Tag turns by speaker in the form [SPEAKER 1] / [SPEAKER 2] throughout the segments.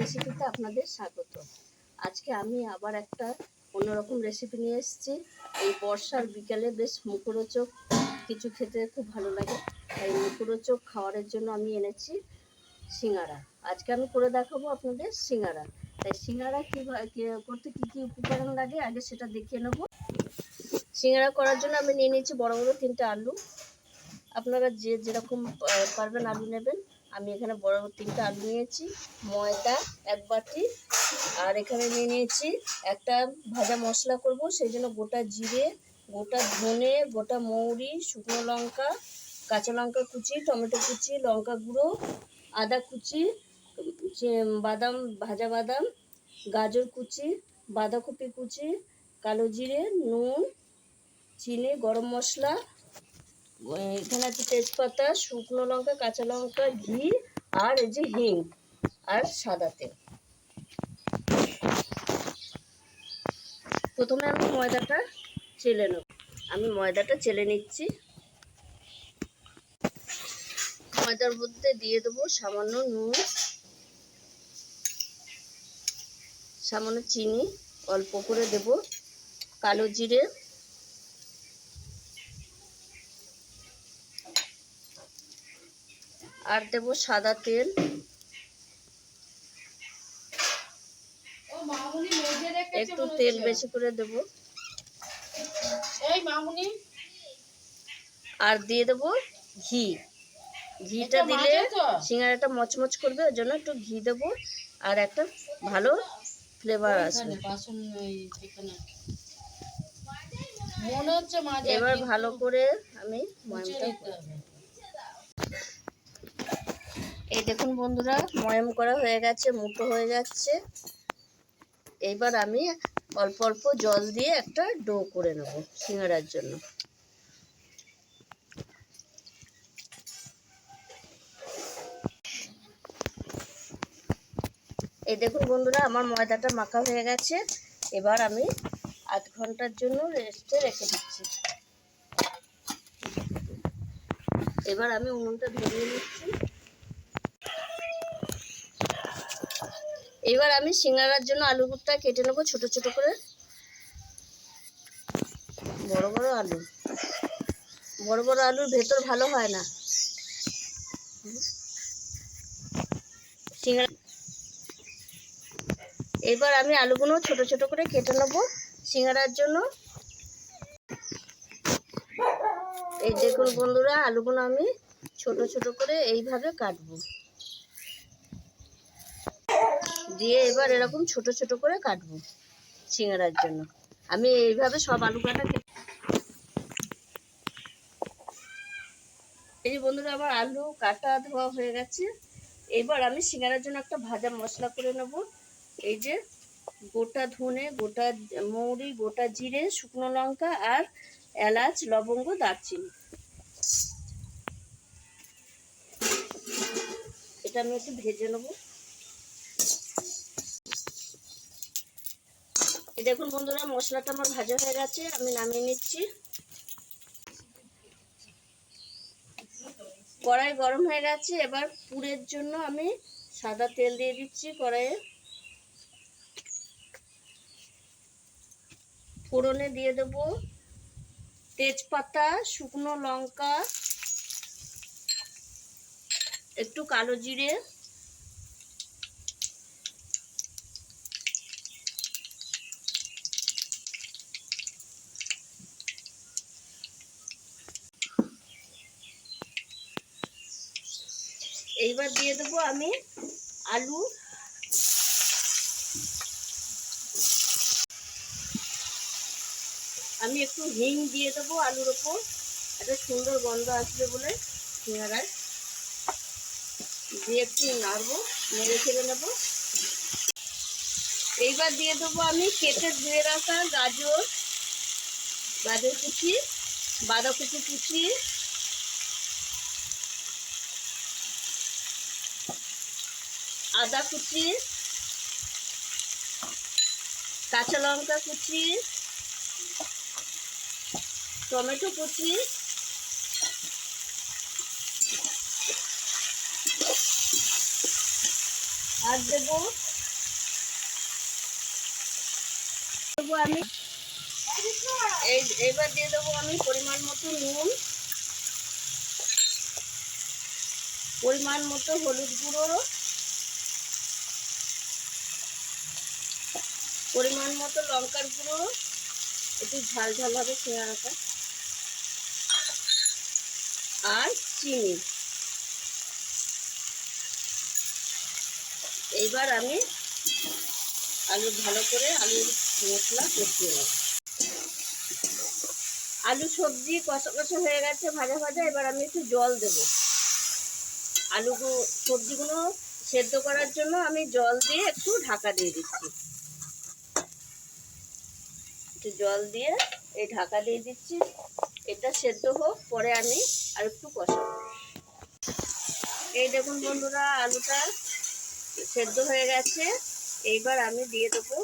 [SPEAKER 1] রেসিপিতে আপনাদের স্বাগত। আজকে আমি আবার একটা অন্যরকম রেসিপি নিয়ে এসেছি। এই বর্ষার বিকালে বেশ মুখরোচক কিছু খেতে খুব ভালো লাগে। তাই মুখরোচক খাওয়ারের জন্য আমি এনেছি সিঙ্গারা। আজকে আমি করে দেখাবো আপনাদের সিঙ্গারা। তাই সিঙ্গারা কীভাবে করতে কী কী উপকরণ লাগে আগে সেটা দেখিয়ে নেব। সিঙ্গারা করার জন্য আমি নিয়ে নিয়েছি বড় বড় তিনটে আলু। আপনারা যে যেরকম পারবেন আলু নেবেন। আমি এখানে বড় তিনটে আলু নিয়েছি, ময়দা এক বাটি, আর এখানে নিয়ে নিয়েছি একটা ভাজা মশলা করব, সেই জন্য গোটা জিরে, গোটা ধনে, গোটা মৌরি, শুকনো লঙ্কা, কাঁচা লঙ্কা কুচি, টমেটো কুচি, লঙ্কা গুঁড়ো, আদা কুচি বাদাম, ভাজা বাদাম, গাজর কুচি, বাঁধাকপি কুচি, কালো জিরে, নুন, চিনি, গরম মশলা এখানে আছে তেজপাতা, শুকনো লঙ্কা, কাঁচা লঙ্কা, ঘি আর এই যে হিং আর সাদা তেল। প্রথমে আমি ময়দাটা চেলে নেব। আমি ময়দাটা চেলে নিচ্ছি। ময়দার মধ্যে দিয়ে দেবো সামান্য নুন, সামান্য চিনি, অল্প করে দেব। কালো জিরে আর দেব সাদা তেল। একটু তেল বেশি করে দেব। আর দিয়ে দেব ঘি। ঘিটা দিলে সিঙ্গারাটা মচমচ করবে ওই জন্য একটু ঘি দেব। আর একটা ভালো ফ্লেভার আসবে। এবার ভালো করে আমি ময়মটা। এই দেখুন বন্ধুরা, ময়ম করা হয়ে গেছে, মুটো হয়ে যাচ্ছে। এইবার আমি অল্প অল্প জল দিয়ে একটা ডো করে নেব সিঙ্গারার জন্য। এই দেখুন বন্ধুরা, আমার ময়দাটা মাখা হয়ে গেছে। এবার আমি আধ ঘণ্টার জন্য রেস্টে রেখে দিচ্ছি। এবার আমি উনুনটা ধরিয়ে নিচ্ছি। এবার আমি সিঙ্গারার জন্য আলুটা কেটে নেব ছোট ছোট করে। বড় বড় আলু। বড় বড় আলুর ভেতর ভালো হয় না। এবার আমি আলুগুলো ছোট ছোট করে কেটে নেব সিঙ্গারার জন্য। এই দেখুন বন্ধুরা, আলুগুলো আমি ছোট ছোট করে এইভাবে কাটবো। দিয়ে এবার এরকম ছোট ছোট করে কাটবো সিঙ্গারার জন্য। আমি এইভাবে সব আলু কাটা এই যে বন্ধুরা, আমার আলু কাটা ধোয়া হয়ে গেছে। এবার আমি সিঙ্গারার জন্য একটা ভাজা মশলা করে নেব। এই যে গোটা ধনে, গোটা মৌরি, গোটা জিরে, শুকনো লঙ্কা আর এলাচ, লবঙ্গ, দারচিনি। এটা আমি একটু ভেজে নেব। দেখুন বন্ধুরা, মশলাটা আমার ভাজা হয়ে গেছে, আমি নামিয়ে নিচ্ছি। কড়াই গরম হয়ে গেছে, এবার পুরের জন্য আমি সাদা তেল দিয়ে দিচ্ছি কড়াইয়ে। ফোড়নে দিয়ে দেব তেজপাতা, শুকনো লঙ্কা, একটু কালো জিরে এইবার দিয়ে দেবো আমি আলু। আমি একটু হিং দিয়ে দেবো আলুর ওপর। একটা সুন্দর গন্ধ আসবে বলে সিঙ্গারায়। দিয়ে একটু নাড়বো, নেড়ে ফেলে নেব। এইবার দিয়ে দেবো আমি কেটে ধুয়ে রাখা গাজর গাজর কুচি, বাঁধাকপি কুচি আদা কুচি, কাঁচা লঙ্কা কুচি, টমেটো কুচি, আর দেবো দেবো আমি এই এইবার দিয়ে দেবো আমি পরিমাণ মতো নুন, পরিমাণ মতো হলুদ গুঁড়ো পরিমাণ মতো লঙ্কার গুঁড়ো, একটু ঝাল ঝাল হবে আর চিনি। এইবার আমি আলু ভালো করে আলুর মশলা কষিয়ে নেব। আলু সবজি কষা কষা হয়ে গেছে ভাজা ভাজা, এবার আমি একটু জল দেব। আলু সবজিগুলো সেদ্ধ করার জন্য আমি জল দিয়ে একটু ঢাকা দিয়ে দিচ্ছি। একটু জল দিয়ে এই ঢাকা দিয়ে দিচ্ছি। এটা সেদ্ধ হোক, পরে আমি আর একটু কষাবো। এই দেখুন বন্ধুরা, আলুটা সেদ্ধ হয়ে গেছে। এইবার আমি দিয়ে দেবো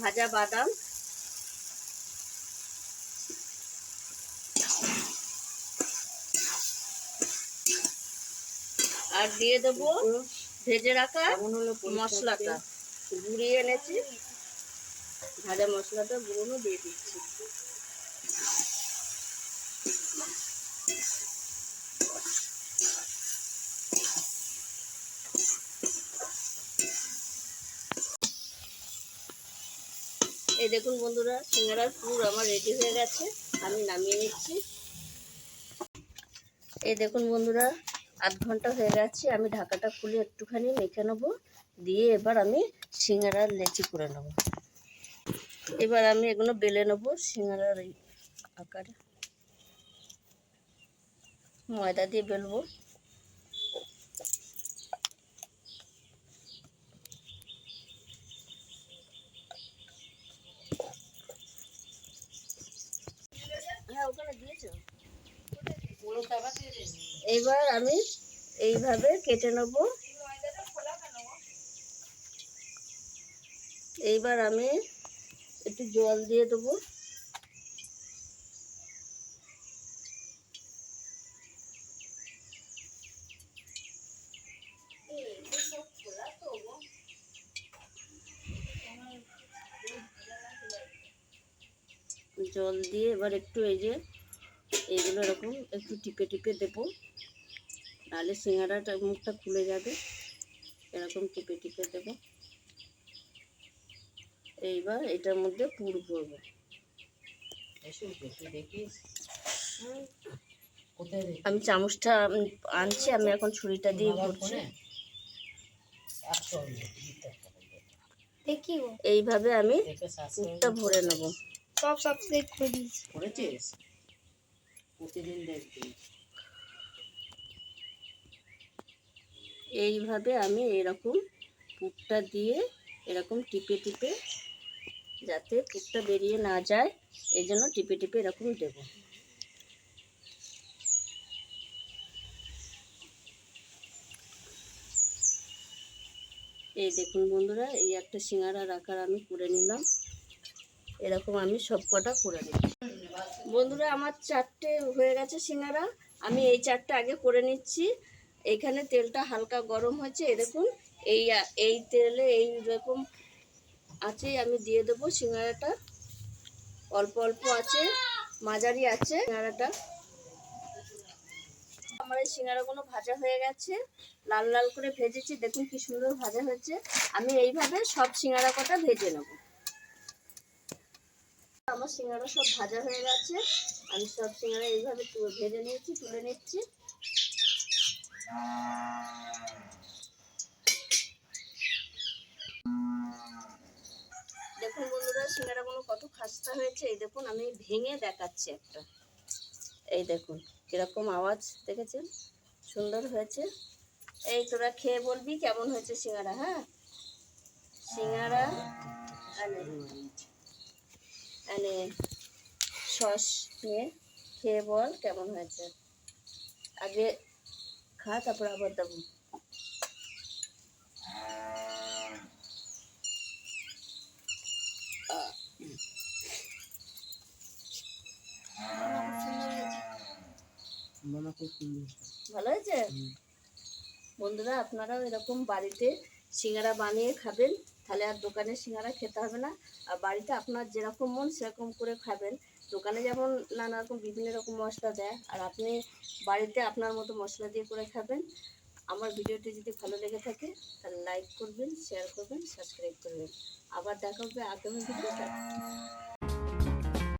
[SPEAKER 1] ভাজা বাদাম। আর দিয়ে দেবো ভেজে রাখা মশলাটা। গুঁড়িয়ে এনেছি। ভাজা মশলাটা গুঁড়ো দিয়ে দিচ্ছি। এই দেখুন বন্ধুরা, সিঙ্গারার পুর আমার রেডি হয়ে গেছে, আমি নামিয়ে নিচ্ছি। এই দেখুন বন্ধুরা, আধ ঘণ্টা হয়ে গেছে, আমি ঢাকাটা খুলে একটুখানি মেখে নেব, দিয়ে এবার আমি সিঙ্গারার লেচি করে নেব। এবার আমি এগুলো বেলে নেব সিঙ্গারার আকারে। ময়দা দিয়ে বেলবো। হ্যাঁ এইবার আমি এইভাবে কেটে নেব। এইবার আমি একটু জল দিয়ে দেবো। জল দিয়ে এবার একটু এই যে এইগুলো এরকম একটু টিপে টিপে দেবো। নাহলে সিঙ্গারাটা মুখটা খুলে যাবে। এরকম টিপে টিপে দেবো। এইবার এটার মধ্যে পুর ভরবো আমি চামচটা আনছি আমি এখন ছুরিটা দিয়ে ভরছি
[SPEAKER 2] দেখি
[SPEAKER 1] এইভাবে আমি পুরটা ভরে নেব।
[SPEAKER 2] সব সাবস্ক্রাইব করে দিয়েছি।
[SPEAKER 3] করেছিস? প্রতিদিন দেখবি।
[SPEAKER 1] এইভাবে আমি এরকম পুরটা দিয়ে এরকম টিপে টিপে যাতে পুরটা বেরিয়ে না যায়, এই জন্য টিপে টিপে এরকম দেব। এই দেখুন বন্ধুরা, এই একটা সিঙ্গারার আকার আমি করে নিলাম। এরকম আমি সব কটা করে নিই বন্ধুরা, আমার চারটে হয়ে গেছে সিঙ্গারা। আমি এই চারটে আগে করে নিচ্ছি। এখানে তেলটা হালকা গরম হয়েছে। দেখুন, এই এই তেলে এই রকম আছে, আমি দিয়ে দেবো সিঙ্গারাটা। অল্প অল্প আছে, মাঝারি আছে সিঙ্গারাটা। আমার এই সিঙ্গারাগুলো ভাজা হয়ে গেছে, লাল লাল করে ভেজেছি, দেখুন কি সুন্দর ভাজা হয়েছে। আমি এইভাবে সব সিঙ্গারা কটা ভেজে নেব। আমার সিঙ্গারা সব ভাজা হয়ে গেছে, আমি সব সিঙ্গারা এইভাবে ভেজে নিয়েছি, তুলে নিচ্ছি। দেখুন বন্ধুরা সিঙ্গারাগুলো কত খাস্তা হয়েছে, এই দেখুন, আমি ভেঙে দেখাচ্ছি একটা। এই দেখুন, কীরকম আওয়াজ, দেখেছেন? সুন্দর হয়েছে। এই তোরা খেয়ে বলবি কেমন হয়েছে সিঙ্গারা হ্যাঁ? সিঙ্গারা আনে, সস নিয়ে খেয়ে বল কেমন হয়েছে। আগে খা, তারপর আবার দেবো। ভালো হয়েছে? বন্ধুরা আপনারাও এরকম বাড়িতে সিঙ্গারা বানিয়ে খাবেন তাহলে আর দোকানে সিঙ্গারা খেতে হবে না। আর বাড়িতে আপনার যেরকম মন সেরকম করে খাবেন। দোকানে যেমন নানা রকম বিভিন্ন রকম মশলা দেয় আর আপনি বাড়িতে আপনার মতো মশলা দিয়ে করে খাবেন। আমার ভিডিওটি যদি ভালো লেগে থাকে তাহলে লাইক করবেন শেয়ার করবেন সাবস্ক্রাইব করবেন। আবার দেখা হবে আগামী ভিডিওটা